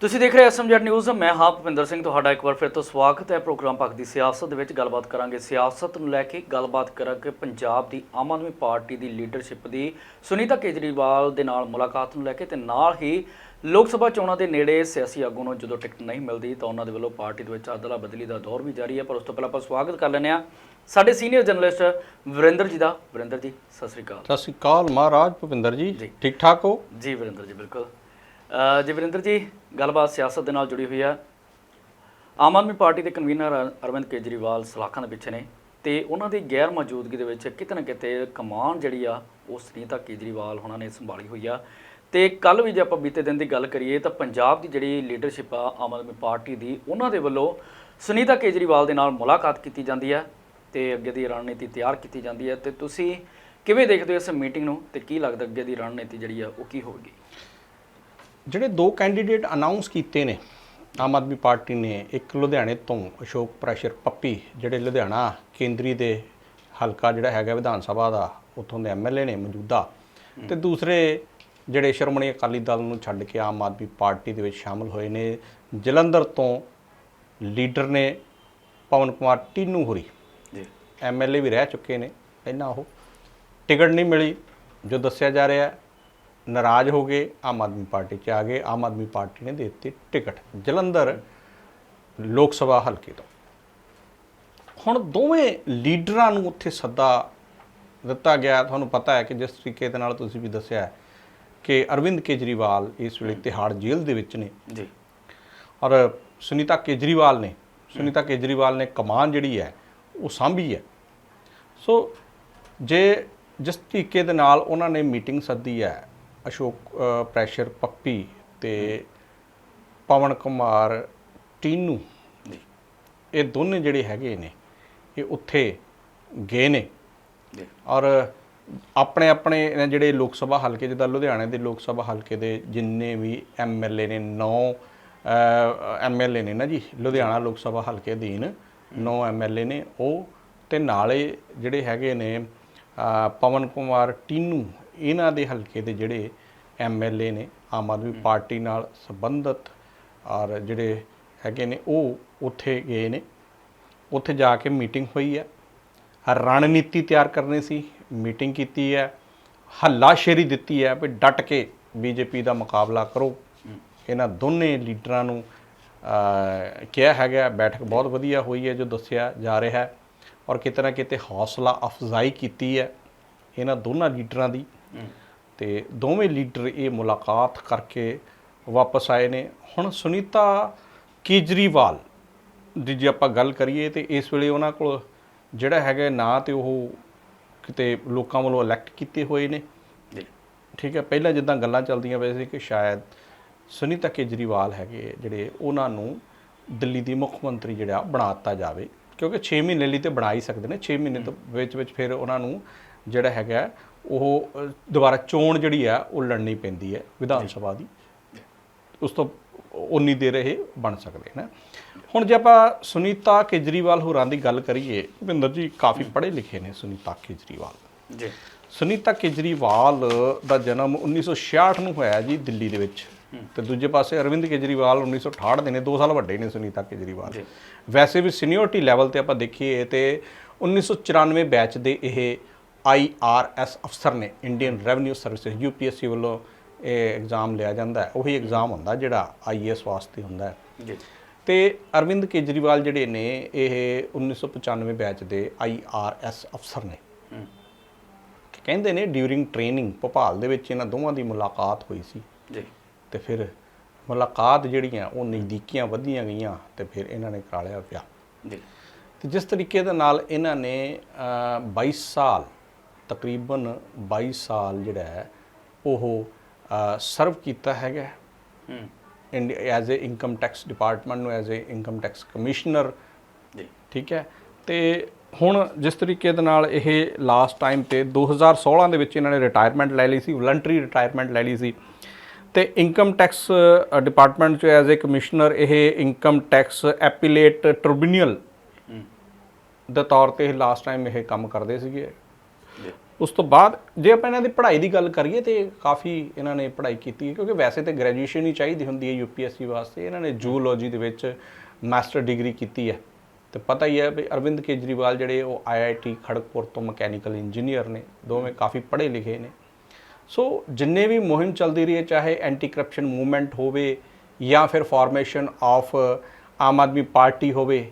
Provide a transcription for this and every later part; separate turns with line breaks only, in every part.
ਤੁਸੀਂ ਦੇਖ ਰਹੇ ਐਸਐਮਜੈਡ ਨਿਊਜ਼ ਮੈਂ ਹਾਂ ਭੁਪਿੰਦਰ ਸਿੰਘ ਤੁਹਾਡਾ ਇੱਕ ਵਾਰ ਫਿਰ ਤੋਂ ਸਵਾਗਤ ਹੈ ਪ੍ਰੋਗਰਾਮ ਪੱਖ ਦੀ ਸਿਆਸਤ ਦੇ ਵਿੱਚ। ਗੱਲਬਾਤ ਕਰਾਂਗੇ ਸਿਆਸਤ ਨੂੰ ਲੈ ਕੇ ਗੱਲਬਾਤ ਕਰਾਂਗੇ ਪੰਜਾਬ ਦੀ ਆਮ ਆਦਮੀ ਪਾਰਟੀ ਦੀ ਲੀਡਰਸ਼ਿਪ ਦੀ। ਸੁਨੀਤਾ ਕੇਜਰੀਵਾਲ ਦੇ ਨਾਲ ਮੁਲਾਕਾਤ ਨੂੰ ਲੈ ਕੇ ਤੇ ਨਾਲ ਹੀ ਲੋਕ ਸਭਾ ਚੋਣਾਂ ਦੇ ਨੇੜੇ ਸਿਆਸੀ ਆਗੂ ਨੂੰ ਜਦੋਂ ਟਿਕਟ ਨਹੀਂ ਮਿਲਦੀ ਤਾਂ ਉਹਨਾਂ ਦੇ ਵੱਲੋਂ ਪਾਰਟੀ ਦੇ ਵਿੱਚ ਅਦਲਾ ਬਦਲੀ ਦਾ ਦੌਰ ਵੀ ਜਾਰੀ ਹੈ ਪਰ ਉਸ ਤੋਂ ਪਹਿਲਾਂ ਆਪਾਂ ਸਵਾਗਤ ਕਰ ਲੈਂਦੇ ਹਾਂ ਸਾਡੇ ਸੀਨੀਅਰ ਜਰਨਲਿਸਟ ਵਰਿੰਦਰ ਜੀ ਦਾ। ਵਰਿੰਦਰ ਜੀ ਸਤਿ ਸ੍ਰੀ ਅਕਾਲ।
ਸਤਿ ਸ਼੍ਰੀ ਅਕਾਲ ਮਹਾਰਾਜ ਭੁਪਿੰਦਰ ਜੀ। ਠੀਕ ਠਾਕ ਹੋ?
ਜੀ ਵਰਿੰਦਰ ਜੀ ਬਿਲਕੁਲ। ਜੀ ਵਰਿੰਦਰ ਜੀ, ਗੱਲਬਾਤ ਸਿਆਸਤ ਦੇ ਨਾਲ ਜੁੜੀ ਹੋਈ ਹੈ ਆਮ ਆਦਮੀ ਪਾਰਟੀ ਦੇ ਕਨਵੀਨਰ ਅਰਵਿੰਦ ਕੇਜਰੀਵਾਲ ਸਲਾਖਾਂ ਦੇ ਪਿੱਛੇ ਨੇ ਤੇ ਉਹਨਾਂ ਦੀ ਗੈਰ ਮੌਜੂਦਗੀ ਦੇ ਵਿੱਚ ਕਿਤੇ ਨਾ ਕਿਤੇ ਕਮਾਨ ਜਿਹੜੀ ਆ, ਉਹ ਸੁਨੀਤਾ ਕੇਜਰੀਵਾਲ ਉਹਨਾਂ ਨੇ ਸੰਭਾਲੀ ਹੋਈ ਆ। ਤੇ ਕੱਲ ਵੀ ਜੇ ਆਪਾਂ ਬੀਤੇ ਦਿਨ ਦੀ ਗੱਲ ਕਰੀਏ ਤਾਂ ਪੰਜਾਬ ਦੀ ਜਿਹੜੀ ਲੀਡਰਸ਼ਿਪ ਆ, ਆਮ ਆਦਮੀ ਪਾਰਟੀ ਦੀ, ਉਹਨਾਂ ਦੇ ਵੱਲੋਂ ਸੁਨੀਤਾ ਕੇਜਰੀਵਾਲ ਦੇ ਨਾਲ ਮੁਲਾਕਾਤ ਕੀਤੀ ਜਾਂਦੀ ਹੈ ਤੇ ਅੱਗੇ ਦੀ ਰਣਨੀਤੀ ਤਿਆਰ ਕੀਤੀ ਜਾਂਦੀ ਹੈ ਤੇ ਤੁਸੀਂ ਕਿਵੇਂ ਦੇਖਦੇ ਹੋ ਇਸ ਮੀਟਿੰਗ ਨੂੰ ਤੇ ਕੀ ਲੱਗਦਾ ਅੱਗੇ ਦੀ ਰਣਨੀਤੀ ਜਿਹੜੀ ਆ, ਉਹ ਕੀ ਹੋਵੇਗੀ?
ਜਿਹੜੇ ਦੋ ਕੈਂਡੀਡੇਟ ਅਨਾਉਂਸ ਕੀਤੇ ਨੇ ਆਮ ਆਦਮੀ ਪਾਰਟੀ ਨੇ ਇੱਕ ਲੁਧਿਆਣੇ ਤੋਂ ਅਸ਼ੋਕ ਪ੍ਰੈਸ਼ਰ ਪੱਪੀ ਜਿਹੜੇ ਲੁਧਿਆਣਾ ਕੇਂਦਰੀ ਦੇ ਹਲਕਾ ਜਿਹੜਾ ਹੈਗਾ ਵਿਧਾਨ ਸਭਾ ਦਾ ਉੱਥੋਂ ਦੇ ਐਮਐਲਏ ਨੇ ਮੌਜੂਦਾ ਤੇ ਦੂਸਰੇ ਜਿਹੜੇ ਸ਼੍ਰੋਮਣੀ ਅਕਾਲੀ ਦਲ ਨੂੰ ਛੱਡ ਕੇ ਆਮ ਆਦਮੀ ਪਾਰਟੀ ਦੇ ਵਿੱਚ ਸ਼ਾਮਲ ਹੋਏ ਨੇ ਜਲੰਧਰ ਤੋਂ ਲੀਡਰ ਨੇ ਪਵਨ ਕੁਮਾਰ ਟੀਨੂ ਹੋਰੀ।
ਜੀ।
ਐਮਐਲਏ ਵੀ ਰਹਿ ਚੁੱਕੇ ਨੇ ਪਹਿਲਾਂ ਉਹ। ਟਿਕਟ ਨਹੀਂ ਮਿਲੀ ਜੋ ਦੱਸਿਆ ਜਾ ਰਿਹਾ ਹੈ ਨਾਰਾਜ਼ ਹੋ ਗਏ ਆਮ ਆਦਮੀ ਪਾਰਟੀ 'ਚ ਆ ਗਏ ਆਮ ਆਦਮੀ ਪਾਰਟੀ ਨੇ ਦੇ ਦਿੱਤੀ ਟਿਕਟ। ਜਲੰਧਰ ਲੋਕ ਸਭਾ ਹਲਕੇ ਤੋਂ। ਹੁਣ ਦੋਵੇਂ ਲੀਡਰਾਂ ਨੂੰ ਉੱਥੇ ਸੱਦਾ ਦਿੱਤਾ ਗਿਆ। ਤੁਹਾਨੂੰ ਪਤਾ ਹੈ ਕਿ ਜਿਸ ਤਰੀਕੇ ਦੇ ਨਾਲ ਤੁਸੀਂ ਵੀ ਦੱਸਿਆ ਹੈ ਕਿ ਅਰਵਿੰਦ ਕੇਜਰੀਵਾਲ ਇਸ ਵੇਲੇ ਤਿਹਾੜ ਜੇਲ੍ਹ ਦੇ ਵਿੱਚ ਨੇ।
ਜੀ।
ਔਰ ਸੁਨੀਤਾ ਕੇਜਰੀਵਾਲ ਨੇ ਸੁਨੀਤਾ ਕੇਜਰੀਵਾਲ ਨੇ ਕਮਾਨ ਜਿਹੜੀ ਹੈ ਉਹ ਸਾਂਭੀ ਹੈ। ਸੋ ਜੇ ਜਿਸ ਤਰੀਕੇ ਦੇ ਨਾਲ ਉਹਨਾਂ ਨੇ ਮੀਟਿੰਗ ਸੱਦੀ ਹੈ ਅਸ਼ੋਕ ਪ੍ਰੈਸ਼ਰ ਪੱਪੀ ਤੇ ਪਵਨ ਕੁਮਾਰ ਟੀਨੂ ਇਹ ਦੋਨੇ ਜਿਹੜੇ ਹੈਗੇ ਨੇ ਇਹ ਉੱਥੇ ਗਏ ਨੇ। ਔਰ ਆਪਣੇ ਆਪਣੇ ਜਿਹੜੇ ਲੋਕ ਸਭਾ ਹਲਕੇ ਜਿੱਦਾਂ ਲੁਧਿਆਣੇ ਦੇ ਲੋਕ ਸਭਾ ਹਲਕੇ ਦੇ ਜਿੰਨੇ ਵੀ ਐਮਐਲਏ ਨੇ 9 ਐਮਐਲਏ ਨੇ ਨਾ ਜੀ ਲੁਧਿਆਣਾ ਲੋਕ ਸਭਾ ਹਲਕੇ ਅਧੀਨ 9 ਐਮਐਲਏ ਨੇ ਉਹ ਤੇ ਨਾਲੇ ਜਿਹੜੇ ਹੈਗੇ ਨੇ ਪਵਨ ਕੁਮਾਰ ਟੀਨੂ ਇਹਨਾਂ ਦੇ ਹਲਕੇ ਦੇ ਜਿਹੜੇ ਐਮਐਲਏ ਨੇ ਆਮ ਆਦਮੀ ਪਾਰਟੀ ਨਾਲ ਸੰਬੰਧਿਤ ਔਰ ਜਿਹੜੇ ਹੈਗੇ ਨੇ ਉਹ ਉੱਥੇ ਗਏ ਨੇ। ਉੱਥੇ ਜਾ ਕੇ ਮੀਟਿੰਗ ਹੋਈ ਹੈ। ਰਣਨੀਤੀ ਤਿਆਰ ਕਰਨੀ ਸੀ ਮੀਟਿੰਗ ਕੀਤੀ ਹੈ। ਹੱਲਾਸ਼ੇਰੀ ਦਿੱਤੀ ਹੈ ਵੀ ਡਟ ਕੇ ਬੀਜੇਪੀ ਦਾ ਮੁਕਾਬਲਾ ਕਰੋ। ਇਹਨਾਂ ਦੋਨੇ ਲੀਡਰਾਂ ਨੂੰ ਕਿਹਾ ਹੈਗਾ ਬੈਠਕ ਬਹੁਤ ਵਧੀਆ ਹੋਈ ਹੈ ਜੋ ਦੱਸਿਆ ਜਾ ਰਿਹਾ ਹੈ। ਔਰ ਕਿਤੇ ਨਾ ਕਿਤੇ ਹੌਸਲਾ ਅਫਜ਼ਾਈ ਕੀਤੀ ਹੈ। ਇਹਨਾਂ ਦੋਨਾਂ ਲੀਡਰਾਂ ਦੀ ਤੇ ਦੋਵੇਂ ਲੀਡਰ ਇਹ ਮੁਲਾਕਾਤ ਕਰਕੇ ਵਾਪਸ ਆਏ ਨੇ। ਹੁਣ ਸੁਨੀਤਾ ਕੇਜਰੀਵਾਲ ਦੀ ਜੇ ਆਪਾਂ ਗੱਲ ਕਰੀਏ ਤੇ ਇਸ ਵੇਲੇ ਉਹਨਾਂ ਕੋਲ ਜਿਹੜਾ ਹੈਗਾ ਨਾ ਤੇ ਉਹ ਕਿਤੇ ਲੋਕਾਂ ਵੱਲੋਂ ਇਲੈਕਟ ਕੀਤੇ ਹੋਏ ਨੇ। ਠੀਕ ਹੈ ਪਹਿਲਾਂ ਜਿੱਦਾਂ ਗੱਲਾਂ ਚੱਲਦੀਆਂ ਪਈਆਂ ਸੀ ਕਿ ਸ਼ਾਇਦ ਸੁਨੀਤਾ ਕੇਜਰੀਵਾਲ ਹੈਗੇ ਜਿਹੜੇ ਉਹਨਾਂ ਨੂੰ ਦਿੱਲੀ ਦੀ ਮੁੱਖ ਮੰਤਰੀ ਜਿਹੜਾ ਬਣਾ ਦਿੱਤਾ ਜਾਵੇ। ਕਿਉਂਕਿ 6 ਮਹੀਨੇ ਲਈ ਤੇ ਬਣਾ ਹੀ ਸਕਦੇ ਨੇ। 6 ਮਹੀਨੇ ਤੋਂ ਵਿੱਚ ਵਿੱਚ ਫਿਰ ਉਹਨਾਂ ਨੂੰ ਜਿਹੜਾ ਹੈਗਾ ਉਹ ਦੁਬਾਰਾ ਚੋਣ ਜਿਹੜੀ ਆ ਉਹ ਲੜਨੀ ਪੈਂਦੀ ਹੈ ਵਿਧਾਨ ਸਭਾ ਦੀ। ਉਸ ਤੋਂ ਉਨੀ ਦੇਰ ਇਹ ਬਣ ਸਕਦੇ ਨੇ। ਹੁਣ ਜੇ ਆਪਾਂ ਸੁਨੀਤਾ ਕੇਜਰੀਵਾਲ ਹੋਰਾਂ ਦੀ ਗੱਲ ਕਰੀਏ ਭੁਪਿੰਦਰ ਜੀ ਕਾਫੀ ਪੜ੍ਹੇ ਲਿਖੇ ਨੇ ਸੁਨੀਤਾ ਕੇਜਰੀਵਾਲ।
ਜੀ।
ਸੁਨੀਤਾ ਕੇਜਰੀਵਾਲ ਦਾ ਜਨਮ 1966 ਨੂੰ ਹੋਇਆ ਜੀ ਦਿੱਲੀ ਦੇ ਵਿੱਚ। ਤੇ ਦੂਜੇ ਪਾਸੇ ਅਰਵਿੰਦ ਕੇਜਰੀਵਾਲ 1968 ਦੇ ਨੇ 2 ਸਾਲ ਵੱਡੇ ਨੇ ਸੁਨੀਤਾ ਕੇਜਰੀਵਾਲ। ਵੈਸੇ ਵੀ ਸੀਨੀਅਰਟੀ ਲੈਵਲ ਤੇ ਆਪਾਂ ਦੇਖੀਏ ਤੇ 1994 ਬੈਚ ਦੇ ਇਹ ਆਈਆਰਐਸ ਅਫਸਰ ਨੇ ਇੰਡੀਅਨ ਰੈਵਨਿਊ ਸਰਵਿਸਿਜ਼ ਯੂਪੀਐਸਸੀ ਵੱਲੋਂ ਇਹ ਐਗਜ਼ਾਮ ਲਿਆ ਜਾਂਦਾ ਹੈ। ਉਹੀ ਐਗਜ਼ਾਮ ਹੁੰਦਾ ਜਿਹੜਾ ਆਈਏਐਸ ਵਾਸਤੇ ਹੁੰਦਾ ਹੈ।
ਜੀ।
ਤੇ ਅਰਵਿੰਦ ਕੇਜਰੀਵਾਲ ਜਿਹੜੇ ਨੇ ਇਹ 1995 ਬੈਚ ਦੇ ਆਈਆਰਐਸ ਅਫਸਰ ਨੇ। ਕਹਿੰਦੇ ਨੇ ਡਿਊਰਿੰਗ ਟ੍ਰੇਨਿੰਗ ਭੋਪਾਲ ਦੇ ਵਿੱਚ ਇਹਨਾਂ ਦੋਵਾਂ ਦੀ ਮੁਲਾਕਾਤ ਹੋਈ ਸੀ।
ਜੀ।
ਤੇ ਫਿਰ ਮੁਲਾਕਾਤ ਜਿਹੜੀਆਂ ਉਹ ਨਜ਼ਦੀਕੀਆਂ ਵਧੀਆਂ ਗਈਆਂ ਤੇ ਫਿਰ ਇਹਨਾਂ ਨੇ ਕਰਾ ਲਿਆ ਵਿਆਹ।
ਜੀ।
ਤੇ ਜਿਸ ਤਰੀਕੇ ਦੇ ਨਾਲ ਇਹਨਾਂ ਨੇ ਅ, 22 ਸਾਲ ਤਕਰੀਬਨ 22 ਸਾਲ ਜਿਹੜਾ ਹੈ ਉਹ ਸਰਵ ਕੀਤਾ ਹੈਗਾ
ਹੂੰ।
And as a income tax department ਨੂੰ as a income tax commissioner
ਜੀ।
ਠੀਕ ਹੈ। ਤੇ ਹੁਣ ਜਿਸ ਤਰੀਕੇ ਦੇ ਨਾਲ ਇਹ ਲਾਸਟ ਟਾਈਮ ਤੇ 2016 ਦੇ ਵਿੱਚ ਇਹਨਾਂ ਨੇ ਰਿਟਾਇਰਮੈਂਟ ਲੈ ਲਈ ਸੀ ਵਲੰਟਰੀ ਰਿਟਾਇਰਮੈਂਟ ਲੈ ਲਈ ਸੀ। ਤੇ ਇਨਕਮ ਟੈਕਸ ਡਿਪਾਰਟਮੈਂਟ ਚ ਐਜ਼ ਅ ਕਮਿਸ਼ਨਰ ਇਹ ਇਨਕਮ ਟੈਕਸ ਐਪੀਲੇਟ ਟ੍ਰਿਬਿਊਨਲ ਦੇ ਤੌਰ ਤੇ ਲਾਸਟ ਟਾਈਮ ਇਹ ਕੰਮ ਕਰਦੇ ਸੀਗੇ। ਉਸ ਤੋਂ ਬਾਅਦ ਜੇ ਆਪਾਂ ਇਹਨਾਂ ਦੀ ਪੜ੍ਹਾਈ ਦੀ ਗੱਲ ਕਰੀਏ ਤੇ ਕਾਫੀ ਇਹਨਾਂ ਨੇ ਪੜ੍ਹਾਈ ਕੀਤੀ ਹੈ, ਕਿਉਂਕਿ ਵੈਸੇ ਤੇ ਗ੍ਰੈਜੂਏਸ਼ਨ ਹੀ ਚਾਹੀਦੀ ਹੁੰਦੀ ਹੈ ਯੂਪੀਐਸਸੀ ਵਾਸਤੇ। ਇਹਨਾਂ ਨੇ ਜੂਲੋਜੀ ਦੇ ਵਿੱਚ ਮਾਸਟਰ ਡਿਗਰੀ ਕੀਤੀ ਹੈ। ਤੇ ਪਤਾ ਹੀ ਹੈ ਵੀ ਅਰਵਿੰਦ ਕੇਜਰੀਵਾਲ ਜਿਹੜੇ ਉਹ ਆਈਆਈਟੀ ਖੜਕਪੁਰ ਤੋਂ ਮਕੈਨੀਕਲ ਇੰਜੀਨੀਅਰ ਨੇ। ਦੋਵੇਂ ਕਾਫੀ ਪੜ੍ਹੇ ਲਿਖੇ ਨੇ। ਸੋ ਜਿੰਨੇ ਵੀ ਮੁਹਿੰਮ ਚੱਲਦੀ ਰਹੀ ਹੈ, ਚਾਹੇ ਐਂਟੀ ਕਰਪਸ਼ਨ ਮੂਵਮੈਂਟ ਹੋਵੇ ਜਾਂ ਫਿਰ formation of Aam Aadmi party ਹੋਵੇ,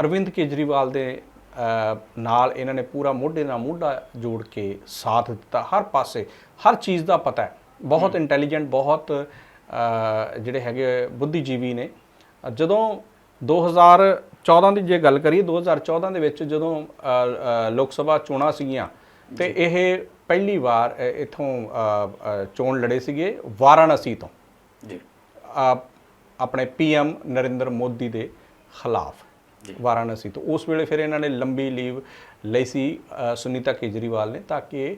ਅਰਵਿੰਦ ਕੇਜਰੀਵਾਲ ਦੇ ਨਾਲ ਇਹਨਾਂ ਨੇ ਪੂਰਾ ਮੋਢੇ ਨਾਲ ਮੋਢਾ ਜੋੜ ਕੇ ਸਾਥ ਦਿੱਤਾ। ਹਰ ਪਾਸੇ ਹਰ ਚੀਜ਼ ਦਾ ਪਤਾ ਹੈ। ਬਹੁਤ ਇੰਟੈਲੀਜੈਂਟ ਬਹੁਤ ਜਿਹੜੇ ਹੈਗੇ ਬੁੱਧੀਜੀਵੀ ਨੇ। ਜਦੋਂ 2014 ਦੀ ਜੇ ਗੱਲ ਕਰੀਏ 2014 ਦੇ ਵਿੱਚ ਜਦੋਂ ਲੋਕ ਸਭਾ ਚੋਣਾਂ ਸੀਗੀਆਂ ਤੇ ਇਹ ਪਹਿਲੀ ਵਾਰ ਇੱਥੋਂ ਚੋਣ ਲੜੇ ਸੀਗੇ ਵਾਰਾਣਸੀ ਤੋਂ।
ਜੀ।
ਆਪਣੇ ਪੀਐਮ ਨਰਿੰਦਰ ਮੋਦੀ ਦੇ ਖਿਲਾਫ। ਵਾਰਾਣਸੀ ਤੋਂ। ਉਸ ਵੇਲੇ ਫਿਰ ਇਹਨਾਂ ਨੇ ਲੰਬੀ ਲੀਵ ਲਈ ਸੀ ਸੁਨੀਤਾ ਕੇਜਰੀਵਾਲ ਨੇ ਤਾਂ ਕਿ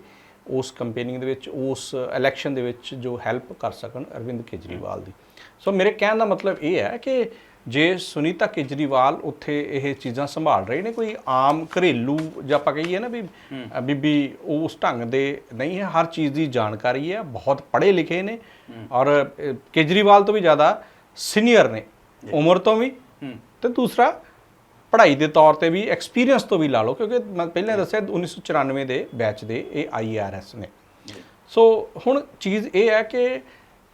ਉਸ ਕੰਪੇਨਿੰਗ ਦੇ ਵਿੱਚ ਉਸ ਇਲੈਕਸ਼ਨ ਦੇ ਵਿੱਚ ਜੋ ਹੈਲਪ ਕਰ ਸਕਣ ਅਰਵਿੰਦ ਕੇਜਰੀਵਾਲ ਦੀ। ਸੋ ਮੇਰੇ ਕਹਿਣ ਦਾ ਮਤਲਬ ਇਹ ਹੈ ਕਿ ਜੇ ਸੁਨੀਤਾ ਕੇਜਰੀਵਾਲ ਉੱਥੇ ਇਹ ਚੀਜ਼ਾਂ ਸੰਭਾਲ ਰਹੇ ਨੇ ਕੋਈ ਆਮ ਘਰੇਲੂ ਜਾਂ ਆਪਾਂ ਕਹੀਏ ਨਾ ਵੀ ਬੀਬੀ ਉਸ ਢੰਗ ਦੇ ਨਹੀਂ ਹੈ ਹਰ ਚੀਜ਼ ਦੀ ਜਾਣਕਾਰੀ ਹੈ ਬਹੁਤ ਪੜ੍ਹੇ ਲਿਖੇ ਨੇ ਔਰ ਕੇਜਰੀਵਾਲ ਤੋਂ ਵੀ ਜ਼ਿਆਦਾ ਸੀਨੀਅਰ ਨੇ। ਉਮਰ ਤੋਂ ਵੀ ਤੇ ਦੂਸਰਾ ਪੜ੍ਹਾਈ ਦੇ ਤੌਰ ਤੇ ਵੀ ਐਕਸਪੀਰੀਅੰਸ ਤੋਂ ਵੀ ਲਾ ਲਓ ਕਿਉਂਕਿ ਮੈਂ ਪਹਿਲਾਂ ਦੱਸਿਆ 1994 ਦੇ ਬੈਚ ਦੇ ਇਹ ਆਈਆਰਐਸ ਨੇ। ਸੋ ਹੁਣ ਚੀਜ਼ ਇਹ ਹੈ ਕਿ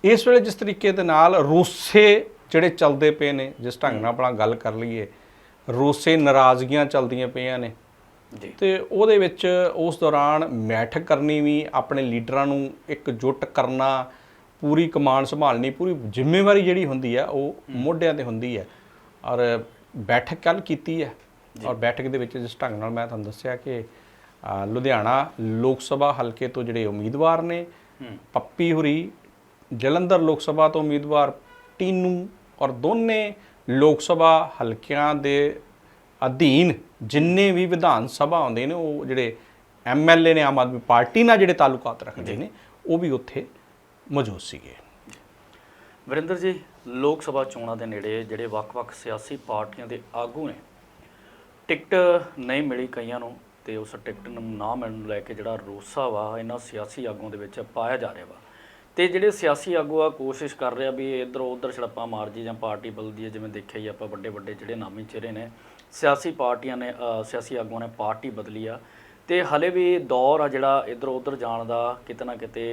ਇਸ ਵੇਲੇ ਜਿਸ ਤਰੀਕੇ ਦੇ ਨਾਲ ਰੋਸੇ ਜਿਹੜੇ ਚੱਲਦੇ ਪਏ ਨੇ ਜਿਸ ਢੰਗ ਨਾਲ ਆਪਣਾ ਗੱਲ ਕਰ ਲਈਏ ਰੋਸੇ ਨਾਰਾਜ਼ਗੀਆਂ ਚੱਲਦੀਆਂ ਪਈਆਂ ਨੇ। ਤੇ ਉਹਦੇ ਵਿੱਚ ਉਸ ਦੌਰਾਨ ਬੈਠਕ ਕਰਨੀ ਵੀ ਆਪਣੇ ਲੀਡਰਾਂ ਨੂੰ ਇਕਜੁੱਟ ਕਰਨਾ ਪੂਰੀ ਕਮਾਂਡ ਸੰਭਾਲਣੀ ਪੂਰੀ ਜ਼ਿੰਮੇਵਾਰੀ ਜਿਹੜੀ ਹੁੰਦੀ ਹੈ ਉਹ ਮੋਢਿਆਂ ਤੇ ਹੁੰਦੀ ਹੈ ਔਰ ਬੈਠਕ ਕੱਲ ਕੀਤੀ ਹੈ। ਔਰ ਬੈਠਕ ਦੇ ਵਿੱਚ ਜਿਸ ਢੰਗ ਨਾਲ ਮੈਂ ਤੁਹਾਨੂੰ ਦੱਸਿਆ ਕਿ ਲੁਧਿਆਣਾ ਲੋਕ ਸਭਾ ਹਲਕੇ ਤੋਂ ਜਿਹੜੇ ਉਮੀਦਵਾਰ ਨੇ ਪੱਪੀ ਹੁਰੀ ਜਲੰਧਰ ਲੋਕ ਸਭਾ ਤੋਂ ਉਮੀਦਵਾਰ ਟੀਨੂ ਔਰ ਦੋਨੇ ਲੋਕ ਸਭਾ ਹਲਕਿਆਂ ਦੇ ਅਧੀਨ ਜਿੰਨੇ ਵੀ ਵਿਧਾਨ ਸਭਾ ਆਉਂਦੇ ਨੇ ਉਹ ਜਿਹੜੇ ਐਮਐਲਏ ਨੇ ਆਮ ਆਦਮੀ ਪਾਰਟੀ ਨਾਲ ਜਿਹੜੇ ਤਾਲੁਕਾਤ ਰੱਖਦੇ ਨੇ ਉਹ ਵੀ ਉੱਥੇ ਮੌਜੂਦ ਸੀਗੇ।
ਵਰਿੰਦਰ ਜੀ, ਲੋਕ ਸਭਾ ਚੋਣਾਂ ਦੇ ਨੇੜੇ ਜਿਹੜੇ ਵੱਖ-ਵੱਖ ਸਿਆਸੀ ਪਾਰਟੀਆਂ ਦੇ ਆਗੂ ਨੇ, ਟਿਕਟ ਨਹੀਂ ਮਿਲੀ ਕਈਆਂ ਨੂੰ ਤੇ ਉਸ ਟਿਕਟ ਨੂੰ ਨਾ ਮਿਲਣ ਨੂੰ ਲੈ ਕੇ ਜਿਹੜਾ ਰੋਸਾ ਵਾ, ਇਹਨਾਂ ਸਿਆਸੀ ਆਗੂਆਂ ਦੇ ਵਿੱਚ ਪਾਇਆ ਜਾ ਰਿਹਾ ਵਾ। ਤੇ ਜਿਹੜੇ ਸਿਆਸੀ ਆਗੂ ਆ, ਕੋਸ਼ਿਸ਼ ਕਰ ਰਿਹਾ ਵੀ ਇੱਧਰ ਉੱਧਰ ਛੜੱਪਾ ਮਾਰ ਜੀ ਜਾਂ ਪਾਰਟੀ ਬਦਲਦੀ ਹੈ, ਜਿਵੇਂ ਦੇਖਿਆ ਹੀ ਆਪਾਂ ਵੱਡੇ ਵੱਡੇ ਜਿਹੜੇ ਨਾਮੀ ਚਿਹਰੇ ਨੇ, ਸਿਆਸੀ ਪਾਰਟੀਆਂ ਨੇ ਸਿਆਸੀ ਆਗੂਆਂ ਨੇ ਪਾਰਟੀ ਬਦਲੀ ਆ। ਤੇ ਹਲੇ ਵੀ ਦੌਰ ਆ ਜਿਹੜਾ ਇੱਧਰ ਉੱਧਰ ਜਾਣ ਦਾ ਕਿਤੇ ਨਾ ਕਿਤੇ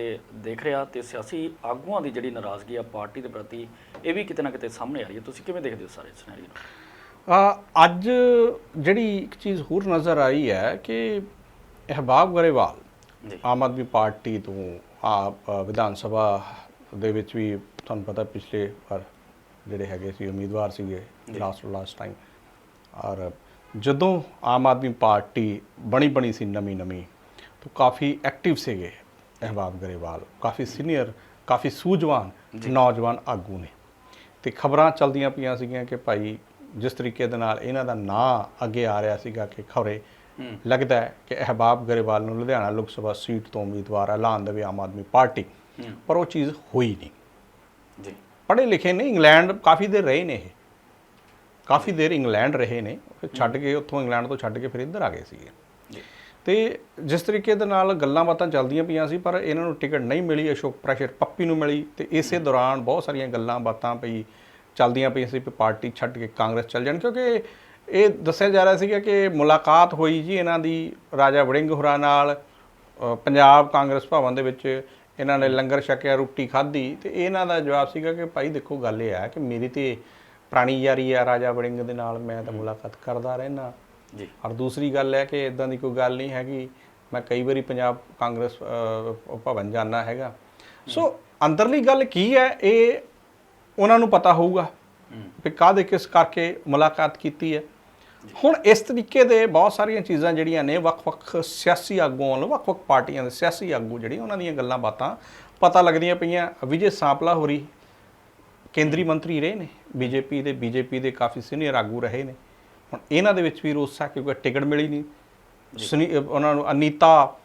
ਦੇਖ ਰਿਹਾ ਤੇ ਸਿਆਸੀ ਆਗੂਆਂ ਦੀ ਜਿਹੜੀ ਨਾਰਾਜ਼ਗੀ ਆ ਪਾਰਟੀ ਦੇ ਪ੍ਰਤੀ ਇਹ ਵੀ ਕਿਤੇ ਨਾ ਕਿਤੇ ਸਾਹਮਣੇ ਆ ਰਹੀ ਹੈ। ਤੁਸੀਂ ਕਿਵੇਂ ਦੇਖਦੇ ਹੋ ਸਾਰੇ ਸਿਨੈਰੀਓ ਨੂੰ?
ਅੱਜ ਜਿਹੜੀ ਇੱਕ ਚੀਜ਼ ਹੋਰ ਨਜ਼ਰ ਆਈ ਹੈ ਕਿ ਅਹਿਬਾਬ ਗਰੇਵਾਲ
ਜੀ।
ਆਮ ਆਦਮੀ ਪਾਰਟੀ ਤੋਂ ਆ ਵਿਧਾਨ ਸਭਾ ਦੇ ਵਿੱਚ ਵੀ ਤੁਹਾਨੂੰ ਪਤਾ ਪਿਛਲੇ ਵਾਰ ਜਿਹੜੇ ਹੈਗੇ ਸੀ ਉਮੀਦਵਾਰ ਸੀਗੇ ਲਾਸਟ ਲਾਸਟ ਟਾਈਮ ਔਰ ਜਦੋਂ ਆਮ ਆਦਮੀ ਪਾਰਟੀ ਬਣੀ ਬਣੀ ਸੀ ਨਵੀਂ ਨਵੀਂ ਤਾਂ ਕਾਫੀ ਐਕਟਿਵ ਸੀਗੇ ਅਹਿਬਾਬ ਗਰੇਵਾਲ ਕਾਫੀ ਸੀਨੀਅਰ ਕਾਫੀ ਸੂਝਵਾਨ ਨੌਜਵਾਨ ਆਗੂ ਨੇ। ਤੇ ਖਬਰਾਂ ਚਲਦੀਆਂ ਪਈਆਂ ਸੀਗੀਆਂ ਕਿ ਭਾਈ ਜਿਸ ਤਰੀਕੇ ਦੇ ਨਾਲ ਇਹਨਾਂ ਦਾ ਨਾਂ ਅੱਗੇ ਆ ਰਿਹਾ ਸੀਗਾ ਕਿ ਖਬਰੇ ਲੱਗਦਾ ਹੈ ਕਿ ਅਹਿਬਾਬ ਗਰੇਵਾਲ ਨੂੰ ਲੁਧਿਆਣਾ ਲੋਕ ਸਭਾ ਸੀਟ ਤੋਂ ਉਮੀਦਵਾਰ ਐਲਾਨ ਦੇਵੇ ਆਮ ਆਦਮੀ ਪਾਰਟੀ। ਪਰ ਉਹ ਚੀਜ਼ ਹੋਈ ਨਹੀਂ।
ਜੀ।
ਪੜ੍ਹੇ ਲਿਖੇ ਨੇ ਇੰਗਲੈਂਡ ਕਾਫੀ ਦੇਰ ਰਹੇ ਨੇ ਇਹ। ਕਾਫੀ ਦੇਰ ਇੰਗਲੈਂਡ ਰਹੇ ਨੇ ਫਿਰ ਛੱਡ ਕੇ ਉੱਥੋਂ ਇੰਗਲੈਂਡ ਤੋਂ ਛੱਡ ਕੇ ਫਿਰ ਇੱਧਰ ਆ ਗਏ ਸੀਗੇ।
ਜੀ।
ਤੇ ਜਿਸ ਤਰੀਕੇ ਦੇ ਨਾਲ ਗੱਲਾਂ ਬਾਤਾਂ ਚੱਲਦੀਆਂ ਪਈਆਂ ਸੀ ਪਰ ਇਹਨਾਂ ਨੂੰ ਟਿਕਟ ਨਹੀਂ ਮਿਲੀ ਅਸ਼ੋਕ ਪ੍ਰੈਸ਼ਰ ਪੱਪੀ ਨੂੰ ਮਿਲੀ ਤੇ ਇਸੇ ਦੌਰਾਨ ਬਹੁਤ ਸਾਰੀਆਂ ਗੱਲਾਂ ਬਾਤਾਂ ਪਈ ਚੱਲਦੀਆਂ ਪਈਆਂ ਸੀ ਕਿ ਪਾਰਟੀ ਛੱਡ ਕੇ ਕਾਂਗਰਸ ਚੱਲ ਜਾਣ ਕਿਉਂਕਿ ਇਹ ਦੱਸਿਆ ਜਾ ਰਿਹਾ ਸੀਗਾ ਕਿ ਮੁਲਾਕਾਤ ਹੋਈ ਜੀ ਇਹਨਾਂ ਦੀ ਰਾਜਾ ਵੜਿੰਗ ਹੋਰਾਂ ਨਾਲ ਪੰਜਾਬ ਕਾਂਗਰਸ ਭਵਨ ਦੇ ਵਿੱਚ ਇਹਨਾਂ ਨੇ ਲੰਗਰ ਛਕਿਆ ਰੋਟੀ ਖਾਧੀ ਤੇ ਇਹਨਾਂ ਦਾ ਜਵਾਬ ਸੀਗਾ ਕਿ ਭਾਈ ਦੇਖੋ ਗੱਲ ਇਹ ਹੈ ਕਿ ਮੇਰੀ ਤੇ ਪੁਰਾਣੀ ਯਾਰੀ ਆ ਰਾਜਾ ਵੜਿੰਗ ਦੇ ਨਾਲ ਮੈਂ ਤਾਂ ਮੁਲਾਕਾਤ ਕਰਦਾ ਰਹਿਣਾ
ਜੀ।
ਔਰ ਦੂਸਰੀ ਗੱਲ ਹੈ ਕਿ ਇਦਾਂ ਦੀ ਕੋਈ ਗੱਲ ਨਹੀਂ ਹੈਗੀ। ਮੈਂ ਕਈ ਵਾਰੀ ਪੰਜਾਬ ਕਾਂਗਰਸ ਭਵਨ ਜਾਣਾ ਹੈਗਾ। ਸੋ ਅੰਦਰਲੀ ਗੱਲ ਕੀ ਹੈ ਇਹ ਉਹਨਾਂ ਨੂੰ ਪਤਾ ਹੋਊਗਾ ਕਿ ਕਾਹਦੇ ਕਿਸ ਕਰਕੇ ਮੁਲਾਕਾਤ ਕੀਤੀ ਹੈ। ਹੁਣ ਇਸ ਤਰੀਕੇ ਦੇ ਬਹੁਤ ਸਾਰੀਆਂ ਚੀਜ਼ਾਂ ਜਿਹੜੀਆਂ ਨੇ ਵੱਖ-ਵੱਖ ਸਿਆਸੀ ਆਗੂਆਂ ਵੱਲੋਂ ਵੱਖ-ਵੱਖ ਪਾਰਟੀਆਂ ਦੇ ਸਿਆਸੀ ਆਗੂ ਜਿਹੜੇ ਉਹਨਾਂ ਦੀਆਂ ਗੱਲਾਂ ਬਾਤਾਂ ਪਤਾ ਲੱਗਦੀਆਂ ਪਈਆਂ। ਵਿਜੇ ਸਾਂਪਲਾ ਹੋਰੀ ਕੇਂਦਰੀ ਮੰਤਰੀ ਰਹੇ ਨੇ ਬੀਜੇਪੀ ਦੇ ਬੀਜੇਪੀ ਦੇ ਕਾਫੀ ਸੀਨੀਅਰ ਆਗੂ ਰਹੇ ਨੇ। ਹੁਣ ਇਹਨਾਂ ਦੇ ਵਿੱਚ ਵੀ ਰੋਸਾ ਕਿਉਂਕਿ ਟਿਕਟ ਮਿਲੀ ਨਹੀਂ। ਉਹਨਾਂ ਨੂੰ ਅਨੀਤਾ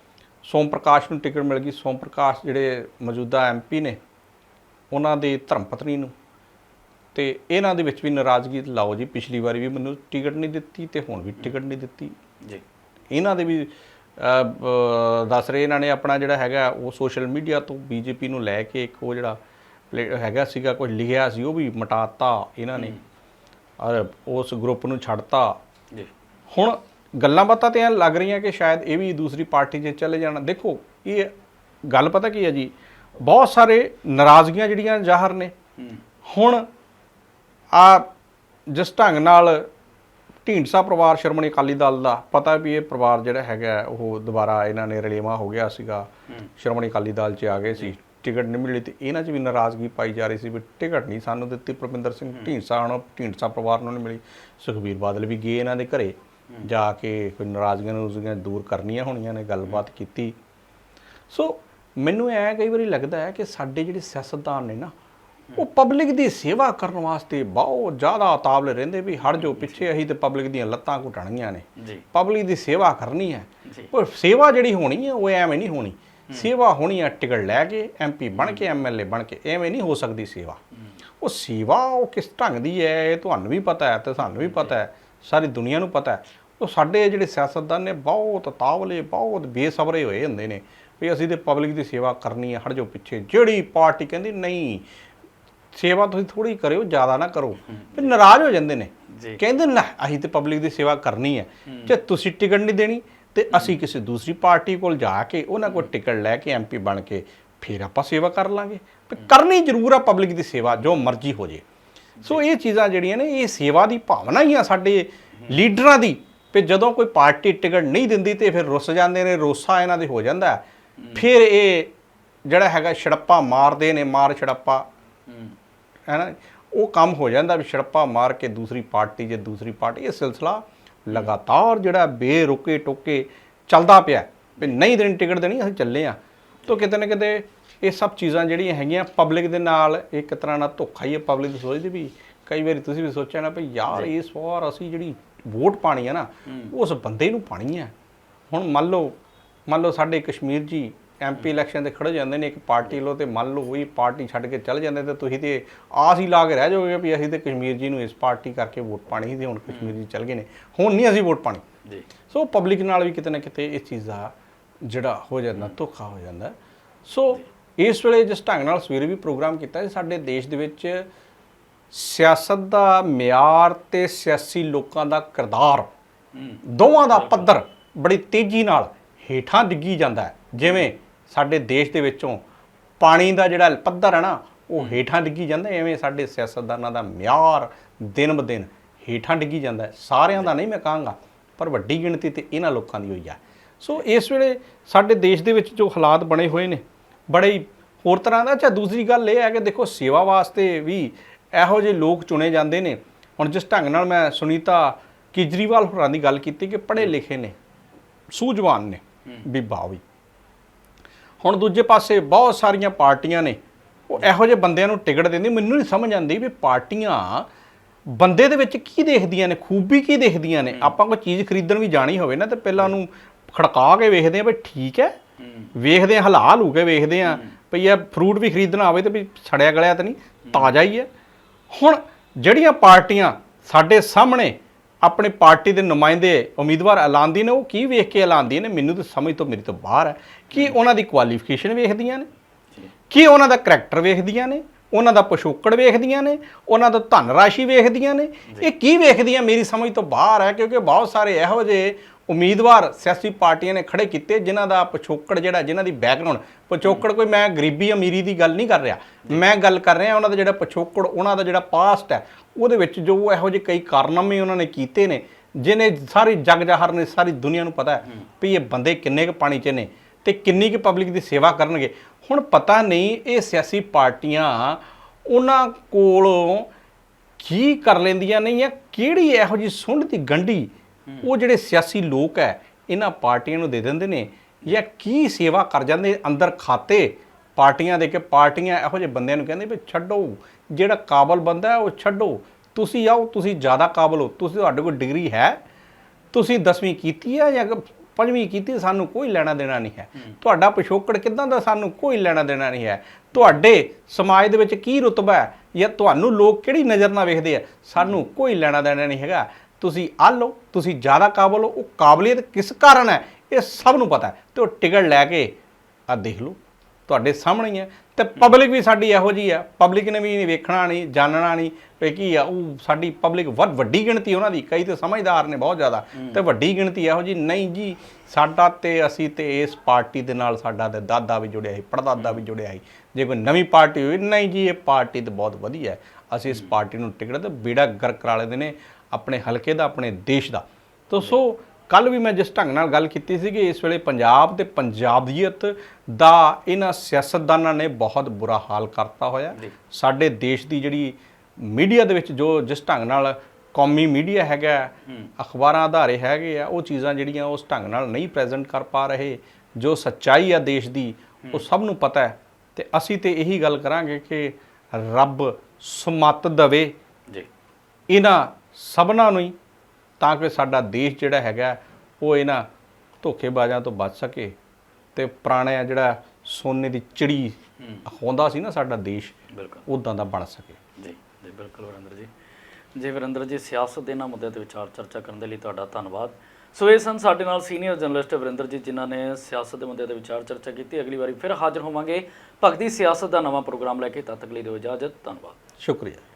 ਸੋਮ ਪ੍ਰਕਾਸ਼ ਨੂੰ ਟਿਕਟ ਮਿਲ ਗਈ। ਸੋਮ ਪ੍ਰਕਾਸ਼ ਜਿਹੜੇ ਮੌਜੂਦਾ ਐਮਪੀ ਨੇ ਉਹਨਾਂ ਦੀ ਧਰਮ ਪਤਨੀ ਨੂੰ। ਤੇ ਇਹਨਾਂ ਦੇ ਵਿੱਚ ਵੀ ਨਾਰਾਜ਼ਗੀ ਲਾਓ ਜੀ ਪਿਛਲੀ ਵਾਰੀ ਵੀ ਮੈਨੂੰ ਟਿਕਟ ਨਹੀਂ ਦਿੱਤੀ ਤੇ ਹੁਣ ਵੀ ਟਿਕਟ ਨਹੀਂ ਦਿੱਤੀ।
ਜੀ।
ਇਹਨਾਂ ਦੇ ਵੀ ਦੱਸ ਰਹੇ ਇਹਨਾਂ ਨੇ ਆਪਣਾ ਜਿਹੜਾ ਹੈਗਾ ਉਹ ਸੋਸ਼ਲ ਮੀਡੀਆ ਤੋਂ ਬੀਜੇਪੀ ਨੂੰ ਲੈ ਕੇ ਇੱਕ ਉਹ ਜਿਹੜਾ ਹੈਗਾ ਸੀਗਾ ਕੁਝ ਲਿਖਿਆ ਸੀ ਉਹ ਵੀ ਮਟਾਤਾ ਇਹਨਾਂ ਨੇ। ਔਰ ਉਸ ਗਰੁੱਪ ਨੂੰ ਛੱਡਤਾ।
ਜੀ।
ਹੁਣ ਗੱਲਾਂ ਬਾਤਾਂ ਤੇ ਲੱਗ ਰਹੀਆਂ ਕਿ ਸ਼ਾਇਦ ਇਹ ਵੀ ਦੂਸਰੀ ਪਾਰਟੀ 'ਚ ਚਲੇ ਜਾਣ। ਦੇਖੋ ਇਹ ਗੱਲ ਪਤਾ ਕੀ ਹੈ ਜੀ? ਬਹੁਤ ਸਾਰੇ ਨਾਰਾਜ਼ਗੀਆਂ ਜਿਹੜੀਆਂ ਜ਼ਾਹਰ ਨੇ। ਹੁਣ ਆ ਜਿਸ ਢੰਗ ਨਾਲ ਢੀਂਡਸਾ ਪਰਿਵਾਰ ਸ਼ਰਮਣੀ ਅਕਾਲੀ ਦਲ ਦਾ ਪਤਾ ਵੀ ਇਹ ਪਰਿਵਾਰ ਜਿਹੜਾ ਹੈਗਾ ਉਹ ਦੁਬਾਰਾ ਇਹਨਾਂ ਨੇ ਰਲੇਵਾ ਹੋ ਗਿਆ ਸੀਗਾ। ਸ਼ਰਮਣੀ ਅਕਾਲੀ ਦਲ 'ਚ ਆ ਗਏ ਸੀ। ਟਿਕਟ ਨਹੀਂ ਮਿਲੀ ਤੇ ਇਹਨਾਂ 'ਚ ਵੀ ਨਾਰਾਜ਼ਗੀ ਪਾਈ ਜਾ ਰਹੀ ਸੀ ਵੀ ਟਿਕਟ ਨਹੀਂ ਸਾਨੂੰ ਦਿੱਤੀ। ਪ੍ਰਵਿੰਦਰ ਸਿੰਘ ਢੀਂਡਸਾ ਹੁਣ ਢੀਂਡਸਾ ਪਰਿਵਾਰ ਨੂੰ ਨਹੀਂ ਮਿਲੀ। ਸੁਖਬੀਰ ਬਾਦਲ ਵੀ ਗਏ ਇਹਨਾਂ ਦੇ ਘਰੇ। ਜਾ ਕੇ ਕੋਈ ਨਾਰਾਜ਼ਗੀਆਂ ਨੂਰਾਜ਼ਗੀਆਂ ਦੂਰ ਕਰਨੀਆਂ ਹੋਣੀਆਂ ਨੇ ਗੱਲਬਾਤ ਕੀਤੀ। ਸੋ ਮੈਨੂੰ ਐ ਕਈ ਵਾਰੀ ਲੱਗਦਾ ਹੈ ਕਿ ਸਾਡੇ ਜਿਹੜੇ ਸਿਆਸਤਦਾਨ ਨੇ ਨਾ ਉਹ ਪਬਲਿਕ ਦੀ ਸੇਵਾ ਕਰਨ ਵਾਸਤੇ ਬਹੁਤ ਜ਼ਿਆਦਾ ਉਤਾਵਲੇ ਰਹਿੰਦੇ ਵੀ ਹਟ ਜੋ ਪਿੱਛੇ ਅਸੀਂ ਤੇ ਪਬਲਿਕ ਦੀਆਂ ਲੱਤਾਂ ਘੁੱਟਣੀਆਂ ਨੇ। ਪਬਲਿਕ ਦੀ ਸੇਵਾ ਕਰਨੀ ਹੈ। ਪਰ ਸੇਵਾ ਜਿਹੜੀ ਹੋਣੀ ਹੈ ਉਹ ਐਵੇਂ ਨਹੀਂ ਹੋਣੀ। ਸੇਵਾ ਹੋਣੀ ਹੈ ਟਿਕਟ ਲੈ ਕੇ ਐਮਪੀ ਬਣ ਕੇ ਐਮਐਲਏ ਬਣ ਕੇ ਐਵੇਂ ਨਹੀਂ ਹੋ ਸਕਦੀ ਸੇਵਾ। ਉਹ ਸੇਵਾ ਉਹ ਕਿਸ ਢੰਗ ਦੀ ਹੈ ਇਹ ਤੁਹਾਨੂੰ ਵੀ ਪਤਾ ਹੈ ਤੇ ਸਾਨੂੰ ਵੀ ਪਤਾ ਹੈ ਸਾਰੀ ਦੁਨੀਆ ਨੂੰ ਪਤਾ ਹੈ। ਉਹ ਸਾਡੇ ਜਿਹੜੇ ਸਿਆਸਤਦਾਨ ਨੇ ਬਹੁਤ ਤਾਵਲੇ ਬਹੁਤ ਬੇਸਬਰੇ ਹੋਏ ਹੁੰਦੇ ਨੇ ਵੀ ਅਸੀਂ ਤੇ ਪਬਲਿਕ ਦੀ ਸੇਵਾ ਕਰਨੀ ਹੈ ਹਟ ਜੋ ਪਿੱਛੇ। ਜਿਹੜੀ ਪਾਰਟੀ ਕਹਿੰਦੀ ਨਹੀਂ ਸੇਵਾ ਤੁਸੀਂ ਥੋੜੀ ਕਰਿਓ ਜ਼ਿਆਦਾ ਨਾ ਕਰੋ। ਫਿਰ ਨਾਰਾਜ਼ ਹੋ ਜਾਂਦੇ ਨੇ। ਕਹਿੰਦੇ ਨਾ ਅਸੀਂ ਤੇ ਪਬਲਿਕ ਦੀ ਸੇਵਾ ਕਰਨੀ ਹੈ। ਜੇ ਤੁਸੀਂ ਟਿਕਟ ਨਹੀਂ ਦੇਣੀ ਤੇ ਅਸੀਂ ਕਿਸੇ ਦੂਸਰੀ ਪਾਰਟੀ ਕੋਲ ਜਾ ਕੇ ਉਹਨਾਂ ਕੋਲ ਟਿਕਟ ਲੈ ਕੇ ਐਮਪੀ ਬਣ ਕੇ ਫਿਰ ਆਪਾਂ ਸੇਵਾ ਕਰ ਲਾਂਗੇ। ਕਰਨੀ ਜ਼ਰੂਰ ਆ ਪਬਲਿਕ ਦੀ ਸੇਵਾ ਜੋ ਮਰਜ਼ੀ ਹੋ ਜੇ। ਸੋ ਇਹ ਚੀਜ਼ਾਂ ਜਿਹੜੀਆਂ ਨੇ ਇਹ ਸੇਵਾ ਦੀ ਭਾਵਨਾ ਹੀ ਆ ਸਾਡੇ ਲੀਡਰਾਂ ਦੀ। ਕਿ ਜਦੋਂ ਕੋਈ ਪਾਰਟੀ ਟਿਕਟ ਨਹੀਂ ਦਿੰਦੀ ਤੇ ਫਿਰ ਰੁੱਸ ਜਾਂਦੇ ਨੇ ਰੋਸਾ ਇਹਨਾਂ ਦੇ ਹੋ ਜਾਂਦਾ। ਫਿਰ ਇਹ ਜਿਹੜਾ ਹੈਗਾ ਛੜੱਪਾ ਮਾਰਦੇ ਨੇ ਮਾਰ ਛੜੱਪਾ।
ਹੈ।
ਨਾ ਉਹ ਕੰਮ ਹੋ ਜਾਂਦਾ ਵੀ ਛੜਪਾ ਮਾਰ ਕੇ ਦੂਸਰੀ ਪਾਰਟੀ ਜੇ ਦੂਸਰੀ ਪਾਰਟੀ ਇਹ ਸਿਲਸਿਲਾ ਲਗਾਤਾਰ ਜਿਹੜਾ ਬੇਰੁਕੇ ਟੋਕੇ ਚੱਲਦਾ ਪਿਆ ਵੀ ਨਹੀਂ ਦੇਣੀ ਟਿਕਟ ਦੇਣੀ ਅਸੀਂ ਚੱਲੇ ਆ ਤਾਂ ਕਿਤੇ ਨਾ ਕਿਤੇ ਇਹ ਸਭ ਚੀਜ਼ਾਂ ਜਿਹੜੀਆਂ ਹੈਗੀਆਂ ਪਬਲਿਕ ਦੇ ਨਾਲ ਇੱਕ ਤਰ੍ਹਾਂ ਨਾਲ ਧੋਖਾ ਹੀ ਹੈ ਪਬਲਿਕ ਸੋਚਦੀ ਵੀ ਕਈ ਵਾਰੀ ਤੁਸੀਂ ਵੀ ਸੋਚਿਆ ਨਾ ਵੀ ਯਾਰ ਇਸ ਵਾਰ ਅਸੀਂ ਜਿਹੜੀ ਵੋਟ ਪਾਣੀ ਹੈ ਨਾ ਉਸ ਬੰਦੇ ਨੂੰ ਪਾਣੀ ਹੈ। ਹੁਣ ਮੰਨ ਲਓ ਮੰਨ ਲਓ ਸਾਡੇ ਕਸ਼ਮੀਰ ਜੀ ਐਮਪੀ ਇਲੈਕਸ਼ਨ ਤੇ ਖੜੇ ਜਾਂਦੇ ਨੇ ਇੱਕ ਪਾਰਟੀ ਲੋ ਤੇ ਮੰਨ ਲਓ ਉਹੀ ਪਾਰਟੀ ਛੱਡ ਕੇ ਚੱਲ ਜਾਂਦੇ ਤੇ ਤੁਸੀਂ ਤੇ ਆਸ ਹੀ ਲਾ ਕੇ ਰਹਿ ਜਾਓਗੇ ਵੀ ਅਸੀਂ ਤੇ ਕਸ਼ਮੀਰ ਜੀ ਨੂੰ ਇਸ ਪਾਰਟੀ ਕਰਕੇ ਵੋਟ ਪਾਣੀ ਸੀ ਤੇ ਹੁਣ ਕਸ਼ਮੀਰ ਜੀ ਚੱਲ ਗਏ ਨੇ। ਹੁਣ ਨਹੀਂ ਅਸੀਂ ਵੋਟ ਪਾਣੀ।
ਜੀ।
ਸੋ ਪਬਲਿਕ ਨਾਲ ਵੀ ਕਿਤੇ ਨਾ ਕਿਤੇ ਇਸ ਚੀਜ਼ ਦਾ ਜਿਹੜਾ ਹੋ ਜਾਂਦਾ ਧੋਖਾ ਹੋ ਜਾਂਦਾ। ਸੋ ਇਸ ਵੇਲੇ ਜਿਸ ਢੰਗ ਨਾਲ ਸਵੇਰੇ ਵੀ ਪ੍ਰੋਗਰਾਮ ਕੀਤਾ ਸਾਡੇ ਦੇਸ਼ ਦੇ ਵਿੱਚ ਸਿਆਸਤ ਦਾ ਮਿਆਰ ਤੇ ਸਿਆਸੀ ਲੋਕਾਂ ਦਾ ਕਿਰਦਾਰ ਦੋਵਾਂ ਦਾ ਪੱਧਰ ਬੜੀ ਤੇਜ਼ੀ ਨਾਲ ਹੇਠਾਂ ਡਿੱਗੀ ਜਾਂਦਾ ਜਿਵੇਂ ਸਾਡੇ ਦੇਸ਼ ਦੇ ਵਿੱਚੋਂ ਪਾਣੀ ਦਾ ਜਿਹੜਾ ਪੱਧਰ ਹੈ ਨਾ ਉਹ ਹੇਠਾਂ ਡਿੱਗੀ ਜਾਂਦਾ ਐਵੇਂ ਸਾਡੇ ਸਿਆਸਤਦਾਨਾਂ ਦਾ ਮਿਆਰ ਦਿਨ ਬ ਦਿਨ ਹੇਠਾਂ ਡਿੱਗੀ ਜਾਂਦਾ। ਸਾਰਿਆਂ ਦਾ ਨਹੀਂ ਮੈਂ ਕਹਾਂਗਾ ਪਰ ਵੱਡੀ ਗਿਣਤੀ ਤੇ ਇਹਨਾਂ ਲੋਕਾਂ ਦੀ ਹੋਈ ਹੈ ਸੋ ਇਸ ਵੇਲੇ ਸਾਡੇ ਦੇਸ਼ ਦੇ ਵਿੱਚ ਜੋ ਹਾਲਾਤ ਬਣੇ ਹੋਏ ਨੇ ਬੜੇ ਹੀ ਹੋਰ ਤਰ੍ਹਾਂ ਦਾ ਅੱਛਾ ਦੂਸਰੀ ਗੱਲ ਇਹ ਹੈ ਕਿ ਦੇਖੋ ਸੇਵਾ ਵਾਸਤੇ ਵੀ ਇਹੋ ਜਿਹੇ ਲੋਕ ਚੁਣੇ ਜਾਂਦੇ ਨੇ। ਹੁਣ ਜਿਸ ਢੰਗ ਨਾਲ ਮੈਂ ਸੁਨੀਤਾ ਕੇਜਰੀਵਾਲ ਹੋਰਾਂ ਦੀ ਗੱਲ ਕੀਤੀ ਕਿ ਪੜ੍ਹੇ ਲਿਖੇ ਨੇ ਸੂਝਵਾਨ ਨੇ ਵੀ। ਹੁਣ ਦੂਜੇ ਪਾਸੇ ਬਹੁਤ ਸਾਰੀਆਂ ਪਾਰਟੀਆਂ ਨੇ ਉਹ ਇਹੋ ਜਿਹੇ ਬੰਦਿਆਂ ਨੂੰ ਟਿਕਟ ਦਿੰਦੀ ਮੈਨੂੰ ਨਹੀਂ ਸਮਝ ਆਉਂਦੀ ਵੀ ਪਾਰਟੀਆਂ ਬੰਦੇ ਦੇ ਵਿੱਚ ਕੀ ਦੇਖਦੀਆਂ ਨੇ ਖੂਬੀ ਕੀ ਦੇਖਦੀਆਂ ਨੇ? ਆਪਾਂ ਕੋਈ ਚੀਜ਼ ਖਰੀਦਣ ਵੀ ਜਾਣੀ ਹੋਵੇ ਨਾ ਤੇ ਪਹਿਲਾਂ ਉਹਨੂੰ ਖੜਕਾ ਕੇ ਵੇਖਦੇ ਆ ਵੀ ਠੀਕ ਹੈ। ਵੇਖਦੇ ਆ ਹਲਾਲ ਹੋ ਕੇ ਵੇਖਦੇ ਆ ਵੀ ਇਹ ਫਰੂਟ ਵੀ ਖਰੀਦਣਾ ਹੋਵੇ ਤੇ ਵੀ ਸੜਿਆ ਗਲਿਆ ਤਾਂ ਨਹੀਂ ਤਾਜ਼ਾ ਹੀ ਹੈ। ਹੁਣ ਜਿਹੜੀਆਂ ਪਾਰਟੀਆਂ ਸਾਡੇ ਸਾਹਮਣੇ ਆਪਣੇ ਪਾਰਟੀ ਦੇ ਨੁਮਾਇੰਦੇ ਉਮੀਦਵਾਰ ਐਲਾਨਦੀ ਨੇ, ਉਹ ਕੀ ਵੇਖ ਕੇ ਐਲਾਨਦੀ ਨੇ? ਮੈਨੂੰ ਤਾਂ ਸਮਝ ਤੋਂ ਮੇਰੀ ਤੋਂ ਬਾਹਰ ਹੈ। ਕੀ ਉਹਨਾਂ ਦੀ ਕੁਆਲੀਫਿਕੇਸ਼ਨ ਵੇਖਦੀਆਂ ਨੇ? ਕੀ ਉਹਨਾਂ ਦਾ ਕਰੈਕਟਰ ਵੇਖਦੀਆਂ ਨੇ? ਉਹਨਾਂ ਦਾ ਪਿਛੋਕੜ ਵੇਖਦੀਆਂ ਨੇ? ਉਹਨਾਂ ਦਾ ਧਨ ਰਾਸ਼ੀ ਵੇਖਦੀਆਂ ਨੇ? ਇਹ ਕੀ ਵੇਖਦੀਆਂ? ਮੇਰੀ ਸਮਝ ਤੋਂ ਬਾਹਰ ਹੈ, ਕਿਉਂਕਿ ਬਹੁਤ ਸਾਰੇ ਇਹੋ ਜਿਹੇ ਉਮੀਦਵਾਰ ਸਿਆਸੀ ਪਾਰਟੀਆਂ ਨੇ ਖੜੇ ਕੀਤੇ ਜਿਨ੍ਹਾਂ ਦਾ ਪਿਛੋਕੜ ਜਿਹੜਾ ਜਿਨ੍ਹਾਂ ਦੀ ਬੈਕਗ੍ਰਾਉਂਡ ਪਿਛੋਕੜ ਕੋਈ ਮੈਂ ਗਰੀਬੀ ਅਮੀਰੀ ਦੀ ਗੱਲ ਨਹੀਂ ਕਰ ਰਿਹਾ। ਮੈਂ ਗੱਲ ਕਰ ਰਿਹਾ ਉਹਨਾਂ ਦਾ ਜਿਹੜਾ ਪਿਛੋਕੜ ਉਹਨਾਂ ਦਾ ਜਿਹੜਾ ਪਾਸਟ ਹੈ ਉਹਦੇ ਵਿੱਚ ਜੋ ਇਹੋ ਜਿਹੇ ਕਈ ਕਾਰਨਾਮੇ ਉਹਨਾਂ ਨੇ ਕੀਤੇ ਨੇ ਜਿਹਨੇ ਸਾਰੀ ਜਗ ਜਾਹਰ ਨੇ ਸਾਰੀ ਦੁਨੀਆ ਨੂੰ ਪਤਾ ਹੈ ਵੀ ਇਹ ਬੰਦੇ ਕਿੰਨੇ ਕੁ ਪਾਣੀ 'ਚ ਨੇ ਤੇ ਕਿੰਨੀ ਕੁ ਪਬਲਿਕ ਦੀ ਸੇਵਾ ਕਰਨਗੇ। ਹੁਣ ਪਤਾ ਨਹੀਂ ਇਹ ਸਿਆਸੀ ਪਾਰਟੀਆਂ ਉਹਨਾਂ ਕੋਲੋਂ ਕੀ ਕਰ ਲੈਂਦੀਆਂ ਨੇ ਜਾਂ ਕਿਹੜੀ ਇਹੋ ਜਿਹੀ ਸੁੰਡ ਦੀ ਗੰਢੀ ਉਹ ਜਿਹੜੇ ਸਿਆਸੀ ਲੋਕ ਹੈ ਇਹਨਾਂ ਪਾਰਟੀਆਂ ਨੂੰ ਦੇ ਦਿੰਦੇ ਨੇ ਜਾਂ ਕੀ ਸੇਵਾ ਕਰ ਜਾਂਦੇ ਅੰਦਰ ਖਾਤੇ ਪਾਰਟੀਆਂ ਦੇ ਕੇ ਪਾਰਟੀਆਂ ਇਹੋ ਜਿਹੇ ਬੰਦਿਆਂ ਨੂੰ ਕਹਿੰਦੇ ਵੀ ਛੱਡੋ ਜਿਹੜਾ ਕਾਬਲ ਬੰਦਾ ਹੈ ਉਹ ਛੱਡੋ ਤੁਸੀਂ ਆਓ ਤੁਸੀਂ ਜ਼ਿਆਦਾ ਕਾਬਲ ਹੋ ਤੁਸੀਂ ਤੁਹਾਡੇ ਕੋਲ ਡਿਗਰੀ ਹੈ ਤੁਸੀਂ 10ਵੀਂ ਕੀਤੀ ਹੈ ਜਾਂ ਪੰਜਵੀਂ ਕੀਤੀ ਸਾਨੂੰ ਕੋਈ ਲੈਣਾ ਦੇਣਾ ਨਹੀਂ ਹੈ। ਤੁਹਾਡਾ ਪਿਛੋਕੜ ਕਿਦਾਂ ਦਾ ਸਾਨੂੰ ਕੋਈ ਲੈਣਾ ਦੇਣਾ ਨਹੀਂ ਹੈ। ਤੁਹਾਡੇ ਸਮਾਜ ਦੇ ਵਿੱਚ ਕੀ ਰੁਤਬਾ ਹੈ ਜਾਂ ਤੁਹਾਨੂੰ ਲੋਕ ਕਿਹੜੀ ਨਜ਼ਰ ਨਾਲ ਵੇਖਦੇ ਆ ਸਾਨੂੰ ਕੋਈ ਲੈਣਾ ਦੇਣਾ ਨਹੀਂ ਹੈਗਾ। ਤੁਸੀਂ ਆ ਲਓ ਤੁਸੀਂ ਜ਼ਿਆਦਾ ਕਾਬਲ ਹੋ ਉਹ ਕਾਬਲੀਅਤ ਕਿਸ ਕਾਰਨ ਹੈ ਇਹ ਸਭ ਨੂੰ ਪਤਾ ਹੈ। ਤੇ ਉਹ ਟਿਕਟ ਲੈ ਕੇ ਆ ਦੇਖ ਲਓ ਤੁਹਾਡੇ ਸਾਹਮਣੇ ਹੀ ਹੈ। ਤੇ ਪਬਲਿਕ ਵੀ ਸਾਡੀ ਇਹੋ ਜੀ ਆ ਪਬਲਿਕ ਨੇ ਵੀ ਵੇਖਣਾ ਨਹੀਂ ਜਾਣਨਾ ਨਹੀਂ ਵੀ ਕੀ ਆ ਉਹ ਸਾਡੀ ਪਬਲਿਕ ਵੱਡ ਵੱਡੀ ਗਿਣਤੀ ਉਹਨਾਂ ਦੀ ਕਈ ਤੇ ਸਮਝਦਾਰ ਨੇ ਬਹੁਤ ਜ਼ਿਆਦਾ ਤੇ ਵੱਡੀ ਗਿਣਤੀ ਇਹੋ ਜੀ ਨਹੀਂ ਜੀ ਸਾਡਾ ਤੇ ਅਸੀਂ ਤੇ ਇਸ ਪਾਰਟੀ ਦੇ ਨਾਲ ਸਾਡਾ ਤੇ ਦਾਦਾ ਵੀ ਜੁੜਿਆ ਸੀ ਪੜਦਾਦਾ ਵੀ ਜੁੜਿਆ ਸੀ। ਜੇ ਕੋਈ ਨਵੀਂ ਪਾਰਟੀ ਹੋਈ ਨਹੀਂ ਜੀ ਇਹ ਪਾਰਟੀ ਤੇ ਬਹੁਤ ਵਧੀਆ ਹੈ। ਅਸੀਂ ਇਸ ਪਾਰਟੀ ਨੂੰ ਟਿਕਟ ਤੇ ਬੇੜਾ ਗਰਕ ਕਰਾ ਲੈਂਦੇ ਨੇ ਆਪਣੇ ਹਲਕੇ ਦਾ ਆਪਣੇ ਦੇਸ਼ ਦਾ। ਤੋ ਸੋ ਕੱਲ ਵੀ ਮੈਂ ਜਿਸ ਢੰਗ ਨਾਲ ਗੱਲ ਕੀਤੀ ਸੀ ਕਿ ਇਸ ਵੇਲੇ ਪੰਜਾਬ ਤੇ ਪੰਜਾਬੀਅਤ ਦਾ ਇਹਨਾਂ ਸਿਆਸਤਦਾਨਾਂ ਨੇ ਬਹੁਤ ਬੁਰਾ ਹਾਲ ਕਰਤਾ ਹੋਇਆ। ਸਾਡੇ ਦੇਸ਼ ਦੀ ਜਿਹੜੀ ਮੀਡੀਆ ਦੇ ਵਿੱਚ ਜੋ ਜਿਸ ਢੰਗ ਨਾਲ ਕੌਮੀ ਮੀਡੀਆ ਹੈਗਾ ਅਖਬਾਰਾਂ ਆਧਾਰੇ ਹੈਗੇ ਆ ਉਹ ਚੀਜ਼ਾਂ ਜਿਹੜੀਆਂ ਉਸ ਢੰਗ ਨਾਲ ਨਹੀਂ ਪ੍ਰੈਜ਼ੈਂਟ ਕਰ ਪਾ ਰਹੇ ਜੋ ਸੱਚਾਈ ਆ ਦੇਸ਼ ਦੀ ਉਹ ਸਭ ਨੂੰ ਪਤਾ ਹੈ। ਤੇ ਅਸੀਂ ਤੇ ਇਹੀ ਗੱਲ ਕਰਾਂਗੇ ਕਿ ਰੱਬ ਸਮਤ ਦਵੇ।
ਜੀ।
ਇਹਨਾਂ ਸਭਨਾਂ ਨੂੰ ਹੀ ਤਾਂ ਕਿ ਸਾਡਾ ਦੇਸ਼ ਜਿਹੜਾ ਹੈਗਾ ਉਹ ਇਹਨਾਂ ਧੋਖੇਬਾਜ਼ਾਂ ਤੋਂ ਬਚ ਸਕੇ ਤੇ ਪੁਰਾਣਾ ਜਿਹੜਾ ਸੋਨੇ ਦੀ ਚਿੜੀ ਹੁੰਦਾ ਸੀ ਨਾ ਸਾਡਾ ਦੇਸ਼
ਬਿਲਕੁਲ।
ਉਦਾਂ ਦਾ ਬਣ ਸਕੇ।
ਜੀ ਜੀ ਬਿਲਕੁਲ ਵਰਿੰਦਰ ਜੀ। ਜੀ ਵਰਿੰਦਰ ਜੀ ਸਿਆਸਤ ਦੇ ਇਹਨਾਂ ਮੁੱਦਿਆਂ ਤੇ ਵਿਚਾਰ ਚਰਚਾ ਕਰਨ ਦੇ ਲਈ ਤੁਹਾਡਾ ਧੰਨਵਾਦ। ਸੋ ਇਹ ਸਨ ਸਾਡੇ ਨਾਲ ਸੀਨੀਅਰ ਜਰਨਲਿਸਟ ਵਰਿੰਦਰ ਜੀ ਜਿਨ੍ਹਾਂ ਨੇ ਸਿਆਸਤ ਦੇ ਮੁੱਦਿਆਂ ਤੇ ਵਿਚਾਰ ਚਰਚਾ ਕੀਤੀ। ਅਗਲੀ ਵਾਰੀ ਫਿਰ ਹਾਜ਼ਰ ਹੋਵਾਂਗੇ ਭਗਤੀ ਸਿਆਸਤ ਦਾ ਨਵਾਂ ਪ੍ਰੋਗਰਾਮ ਲੈ ਕੇ। ਤਦ ਤੱਕ ਲਈ ਦਿਓ ਇਜਾਜ਼ਤ। ਧੰਨਵਾਦ।
ਸ਼ੁਕਰੀਆ।